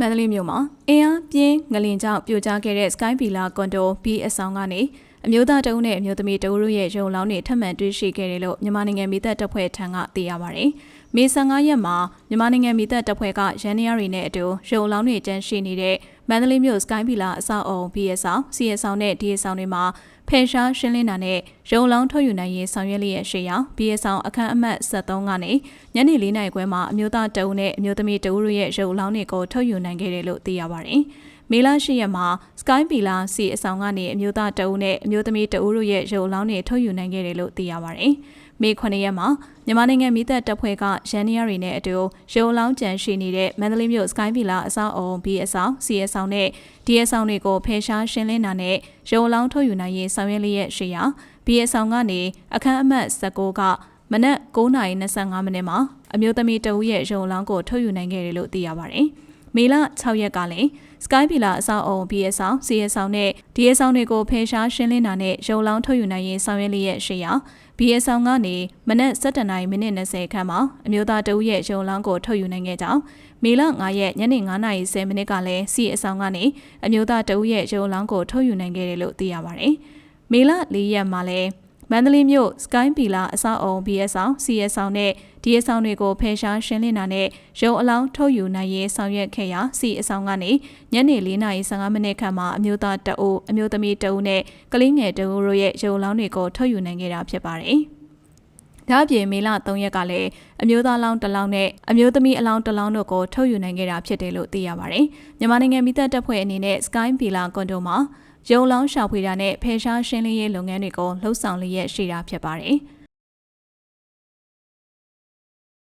မန္တလေးမြို့မှာအင်အားပြင်းငလင်ကြောင့်ပြိုကျခဲ့တဲ့ Sky Villa ကွန်ဒို BS ဆောင်ကနေအမျိုးသားတအုပ်နဲ့အမျိုးသမီးတအုပ်တို့ရဲ့ရုံလောင်းတွေထပ်မံတွေ့ရှိခဲ့တယ်လို့မြန်မာနိုင်ငံမိသက်တပ်ဖွဲ့ထံကသိရပါဗျ။မေ15ရက်မှာမြန်မာနိုင်ငံမိသက်တပ်ဖွဲ့ကရန်နီယာတွေနဲ့အတူရုံလောင်းတွေတန်းရှိနေတဲ့မန္တလေးမြို့ Sky Villa အဆောက်အုံ BS ဆောင် CS ဆောင်နဲ့ DS ဆောင်တွေမှာဖယ်ရှားရှင်းလင်းတာနဲ့ရုံလောင်းထုတ်ယူနိုင်ရေးဆောင်ရွက်လျက်ရှိရာ BS ဆောင်အခန်းအမှတ်73ကနေညနေ4နာရီခွဲမှာအမျိုးသားတအုပ်နဲ့အမျိုးသမီးတအုပ်တို့ရဲ့ရုံလောင်းတွေကိုထုတ်ယူနိုင်ခဲ့တယ်လို့သိရပါတယ်။မေလ10ရက်မှာ Sky Villa C အဆောင်ကနေအမျိုးသားတအုပ်နဲ့အမျိုးသမီးတအုပ်တို့ရဲ့ရုံလောင်းတွေထုတ်ယူနိုင်ခဲ့တယ်လို့သိရပါတယ်။မေ9ရက်မှာမြန်မာနိုင်ငံမိသက်တပ်ဖွဲ့ကရန်နီယာတွေနဲ့အတူရုံလောင်းကြံရှိနေတဲ့မန္တလေးမြို့ Sky Villa အဆောက်အုံ B အဆောင် C အဆောင်နဲ့ D အဆောင်တွေကိုဖယ်ရှားရှင်းလင်းတာနဲ့ရုံလောင်းထုတ်ယူနိုင်ရေးဆောင်ရွက်လျက်ရှိရာ B အဆောင်ကနေအခန်းအမှတ်19ကမနက်9:25မိနစ်မှာအမျိုးသမီးတဦးရဲ့ရုံလောင်းကိုထုတ်ယူနိုင်ခဲ့တယ်လို့သိရပါတယ်။ မေလ6ရက်ကလည်း Sky Villa အဆောက်အုံ BS ဆောင် CS ဆောင်နဲ့ DS ဆောင်တွေကိုဖယ်ရှားရှင်းလင်းတာနဲ့ရုံလောင်းထုတ်ယူနိုင်ရေးဆောင်ရွက်လျက်ရှိရာ BS ဆောင်ကနေမနက်7:20မိနစ်20ခန့်မှာအမျိုးသားတဦးရဲ့ရုံလောင်းကိုထုတ်ယူနိုင်ခဲ့ကြောင်းမေလ9ရက်ညနေ9:30မိနစ်ကလည်း C အဆောင်ကနေအမျိုးသားတဦးရဲ့ရုံလောင်းကိုထုတ်ယူနိုင်ခဲ့တယ်လို့သိရပါတယ်။မေလ4ရက်မှာလည်း မန္တလေးမြို့ Sky Villa အဆောက်အုံ BS ဆောင် CS ဆောင်နဲ့ DS ဆောင်တွေကိုဖယ်ရှားရှင်းလင်းတာနဲ့ရုံအလောင်းထုတ်ယူနိုင်ရေးဆောင်ရွက်ခဲ့ရာ C အဆောင်ကနေညနေ4:15မိနစ်ခန့်မှာအမျိုးသားတအုပ်အမျိုးသမီးတအုပ်နဲ့ကလေးငယ်တအုပ်တို့ရဲ့ရုံအလောင်းတွေကိုထုတ်ယူနိုင်ခဲ့တာဖြစ်ပါတယ်။ဒါ့အပြင်မေလ3ရက်ကလည်းအမျိုးသားလောင်းတစ်လောင်းနဲ့အမျိုးသမီးအလောင်းတစ်လောင်းတို့ကိုထုတ်ယူနိုင်ခဲ့တာဖြစ်တယ်လို့သိရပါတယ်။မြန်မာနိုင်ငံမိသက်တပ်ဖွဲ့အနေနဲ့ Sky Villa ကွန်ဒိုမှာ ရုံလောင်းရှာဖွေတာနဲ့ဖယ်ရှားရှင်းလင်းရေးလုပ်ငန်းတွေကိုလှုပ်ဆောင်လျက်ရှိတာဖြစ်ပါတယ်။